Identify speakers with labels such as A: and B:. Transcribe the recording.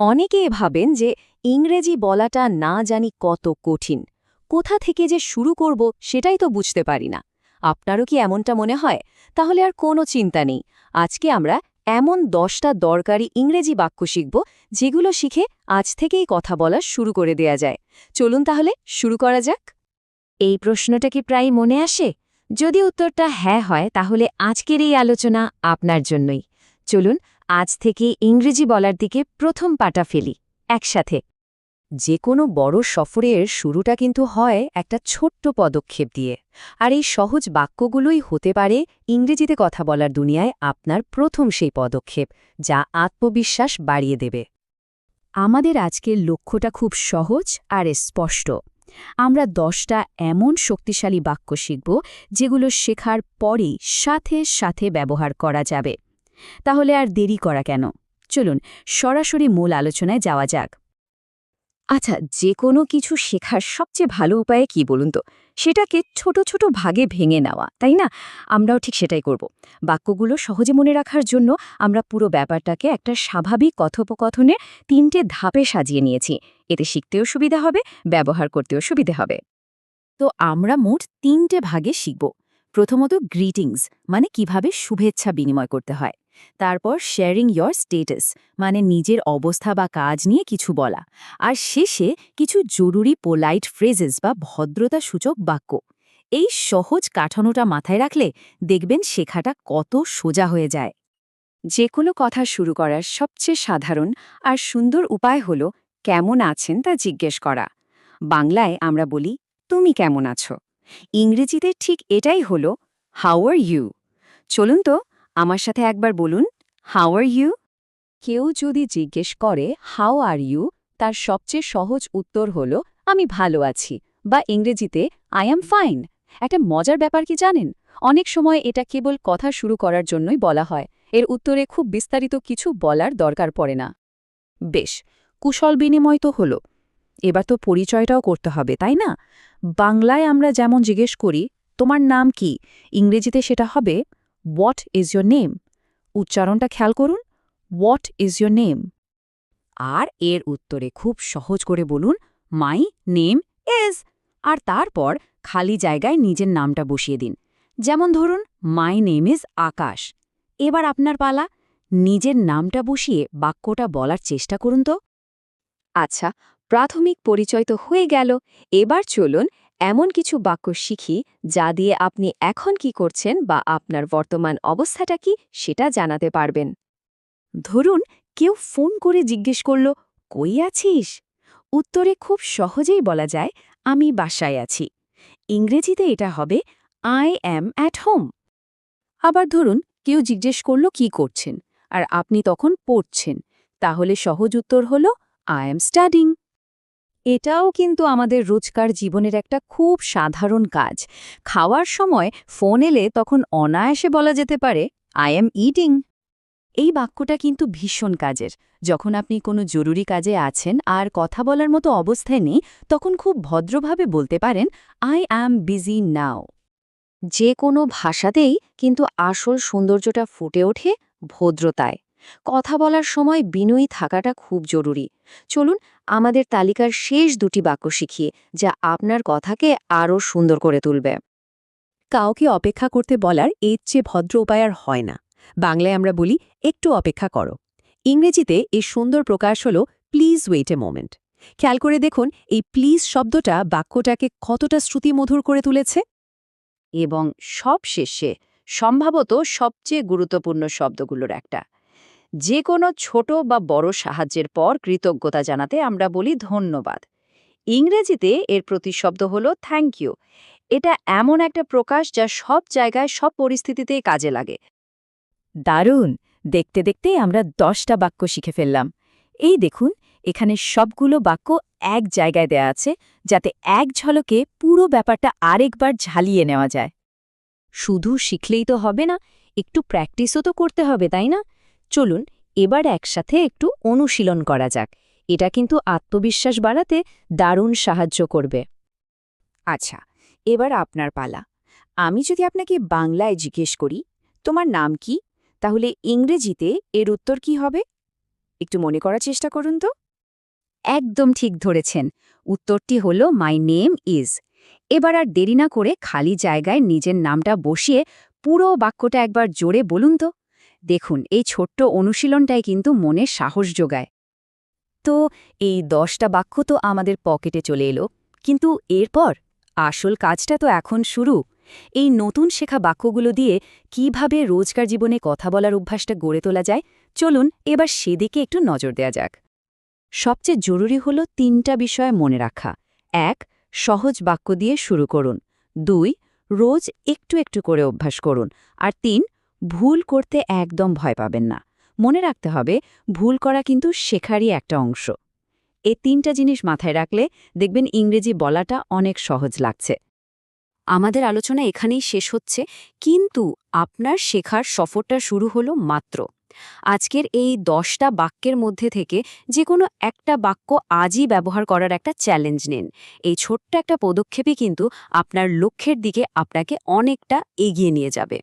A: অনেকেই ভাবেন যে ইংরেজি বলাটা না জানি কত কঠিন। কোথা থেকে যে শুরু করব সেটাই তো বুঝতে পারি না। আপনারও কি এমনটা মনে হয়? তাহলে আর কোনো চিন্তা নেই। আজকে আমরা এমন দশটা দরকারি ইংরেজি বাক্য শিখব, যেগুলো শিখে আজ থেকেই কথা বলা শুরু করে দেয়া যায়। চলুন তাহলে শুরু করা যাক। এই প্রশ্নটা কি প্রায় মনে আসে? যদি উত্তরটা হ্যাঁ হয়, তাহলে আজকের এই আলোচনা আপনার জন্যই। চলুন আজ থেকে ইংরেজি বলার দিকে প্রথম পাটা ফেলি, একসাথে। যে কোনো বড় সফরের শুরুটা কিন্তু হয় একটা ছোট্ট পদক্ষেপ দিয়ে, আর এই সহজ বাক্যগুলোই হতে পারে ইংরেজিতে কথা বলার দুনিয়ায় আপনার প্রথম সেই পদক্ষেপ, যা আত্মবিশ্বাস বাড়িয়ে দেবে। আমাদের আজকের লক্ষ্যটা খুব সহজ আর স্পষ্ট। আমরা দশটা এমন শক্তিশালী বাক্য শিখব, যেগুলো শেখার পরেই সাথে সাথে ব্যবহার করা যাবে। তাহলে আর দেরি করা কেন? চলুন, সরাসরি মূল আলোচনায় যাওয়া যাক। আচ্ছা যে কোনো কিছু শেখার সবচেয়ে ভালো উপায়ে কি বলুন তো? সেটাকে ছোট ছোট ভাগে ভেঙে নেওয়া, তাই না? আমরাও ঠিক সেটাই করব। বাক্যগুলো সহজে মনে রাখার জন্য আমরা পুরো ব্যাপারটাকে একটা স্বাভাবিক কথোপকথনের তিনটে ধাপে সাজিয়ে নিয়েছি। এতে শিখতেও সুবিধা হবে, ব্যবহার করতেও সুবিধে হবে। তো আমরা মোট তিনটে ভাগে শিখব। প্রথমত গ্রিটিংস মানে কীভাবে শুভেচ্ছা বিনিময় করতে হয়। তারপর শেয়ারিং ইয়োর স্টেটাস মানে নিজের অবস্থা বা কাজ নিয়ে কিছু বলা। আর শেষে কিছু জরুরি পোলাইট ফ্রেজেস বা ভদ্রতা সূচক বাক্য। এই সহজ কাঠানোটা মাথায় রাখলে দেখবেন শেখাটা কত সোজা হয়ে যায়। যে কোনো কথা শুরু করার সবচেয়ে সাধারণ আর সুন্দর উপায় হল, কেমন আছেন? তা জিজ্ঞেস করা। বাংলায় আমরা বলি, তুমি কেমন আছো? ইংরেজিতে ঠিক এটাই হল হাউ আর ইউ চলুন তো আমার সাথে একবার বলুন হাউ আর ইউ কেউ যদি জিজ্ঞেস করে হাউ আর ইউ তার সবচেয়ে সহজ উত্তর হল, আমি ভালো আছি। বা ইংরেজিতে আই অ্যাম ফাইন একটা মজার ব্যাপার কি জানেন? অনেক সময় এটা কেবল কথা শুরু করার জন্যই বলা হয়। এর উত্তরে খুব বিস্তারিত কিছু বলার দরকার পড়ে না। বেশ, কুশল বিনিময় তো হল। এবার তো পরিচয়টাও করতে হবে, তাই না? বাংলায় আমরা যেমন জিজ্ঞেস করি, তোমার নাম কি? ইংরেজিতে সেটা হবে হোয়াট ইজ ইয়োর নেম উচ্চারণটা খেয়াল করুন হোয়াট ইজ ইয়োর নেম আর এর উত্তরে খুব সহজ করে বলুন মাই নেম ইজ আর তারপর খালি জায়গায় নিজের নামটা বসিয়ে দিন। যেমন ধরুন মাই নেম ইজ আকাশ এবার আপনার পালা, নিজের নামটা বসিয়ে বাক্যটা বলার চেষ্টা করুন তো। আচ্ছা প্রাথমিক পরিচয় তো হয়ে গেল। এবার চলুন এমন কিছু বাক্য শিখি যা দিয়ে আপনি এখন কি করছেন বা আপনার বর্তমান অবস্থাটা কি সেটা জানাতে পারবেন। ধরুন, কেউ ফোন করে জিজ্ঞেস করল, কই আছিস? উত্তরে খুব সহজেই বলা যায়, আমি বাসায় আছি। ইংরেজিতে এটা হবে, আই অ্যাম অ্যাট হোম। আবার ধরুন, কেউ জিজ্ঞেস করল, কি করছেন? আর আপনি তখন পড়ছেন। তাহলে সহজ উত্তর হল, আই অ্যাম স্টাডিং। এটাও কিন্তু আমাদের রোজকার জীবনের একটা খুব সাধারণ কাজ। খাওয়ার সময় ফোন এলে তখন অনায়াসে বলা যেতে পারে আই এম ইটিং এই বাক্যটা কিন্তু ভীষণ কাজের। যখন আপনি কোনো জরুরি কাজে আছেন আর কথা বলার মতো অবস্থায় নেই, তখন খুব ভদ্রভাবে বলতে পারেন আই অ্যাম বিজি নাও যে কোনো ভাষাতেই কিন্তু আসল সৌন্দর্যটা ফুটে ওঠে ভদ্রতায়। কথা বলার সময় বিনয়ী থাকাটা খুব জরুরি। চলুন আমাদের তালিকার শেষ দুটি বাক্য শিখিয়ে, যা আপনার কথাকে আরও সুন্দর করে তুলবে। কাউকে অপেক্ষা করতে বলার এর চেয়ে ভদ্র উপায় আর হয় না। বাংলায় আমরা বলি, একটু অপেক্ষা করো। ইংরেজিতে এর সুন্দর প্রকাশ হল, প্লিজ ওয়েট এ মোমেন্ট। খেয়াল করে দেখুন, এই প্লিজ শব্দটা বাক্যটাকে কতটা শ্রুতিমধুর করে তুলেছে। এবং সব শেষে সম্ভবত সবচেয়ে গুরুত্বপূর্ণ শব্দগুলোর একটা। যে কোনো ছোট বা বড় সাহায্যের পর কৃতজ্ঞতা জানাতে আমরা বলি ধন্যবাদ। ইংরেজিতে এর প্রতিশব্দ হল থ্যাংক ইউ। এটা এমন একটা প্রকাশ যা সব জায়গায়, সব পরিস্থিতিতেই কাজে লাগে। দারুণ! দেখতে দেখতে আমরা দশটা বাক্য শিখে ফেললাম। এই দেখুন, এখানে সবগুলো বাক্য এক জায়গায় দেয়া আছে, যাতে এক ঝলকে পুরো ব্যাপারটা আরেকবার ঝালিয়ে নেওয়া যায়। শুধু শিখলেই তো হবে না, একটু প্র্যাকটিসও তো করতে হবে, তাই না? চলুন, এবার একসাথে একটু অনুশীলন করা যাক। এটা কিন্তু আত্মবিশ্বাস বাড়াতে দারুণ সাহায্য করবে। আচ্ছা এবার আপনার পালা। আমি যদি আপনাকে বাংলায় জিজ্ঞেস করি, তোমার নাম কি? তাহলে ইংরেজিতে এর উত্তর কি হবে? একটু মনে করার চেষ্টা করুন তো।
B: একদম ঠিক ধরেছেন। উত্তরটি হল মাই নেম ইজ এবার আর দেরি না করে খালি জায়গায় নিজের নামটা বসিয়ে পুরো বাক্যটা একবার জোরে বলুন তো। দেখুন, এই ছোট্ট অনুশীলনটাই কিন্তু মনে সাহস যোগায়।
A: তো, এই দশটা বাক্য তো আমাদের পকেটে চলে এলো। কিন্তু এরপর? আসল কাজটা তো এখন শুরু। এই নতুন শেখা বাক্যগুলো দিয়ে কীভাবে রোজকার জীবনে কথা বলার অভ্যাসটা গড়ে তোলা যায়? চলুন, এবার সেদিকে একটু নজর দেয়া যাক। সবচেয়ে জরুরি হলো তিনটা বিষয় মনে রাখা। এক, সহজ বাক্য দিয়ে শুরু করুন। দুই, রোজ একটু একটু করে অভ্যাস করুন। আর তিন ভুল করতে একদম ভয় পাবেন না। মনে রাখতে হবে, ভুল করা কিন্তু শেখারই একটা অংশ। এ তিনটা জিনিস মাথায় রাখলে দেখবেন ইংরেজি বলাটা অনেক সহজ লাগছে। আমাদের আলোচনা এখানেই শেষ হচ্ছে, কিন্তু আপনার শেখার সফরটা শুরু হলো মাত্র। আজকের এই দশটা বাক্যের মধ্যে থেকে যে কোনো একটা বাক্য আজই ব্যবহার করার একটা চ্যালেঞ্জ নিন। এই ছোট্ট একটা পদক্ষেপই কিন্তু আপনার লক্ষ্যের দিকে আপনাকে অনেকটা এগিয়ে নিয়ে যাবে।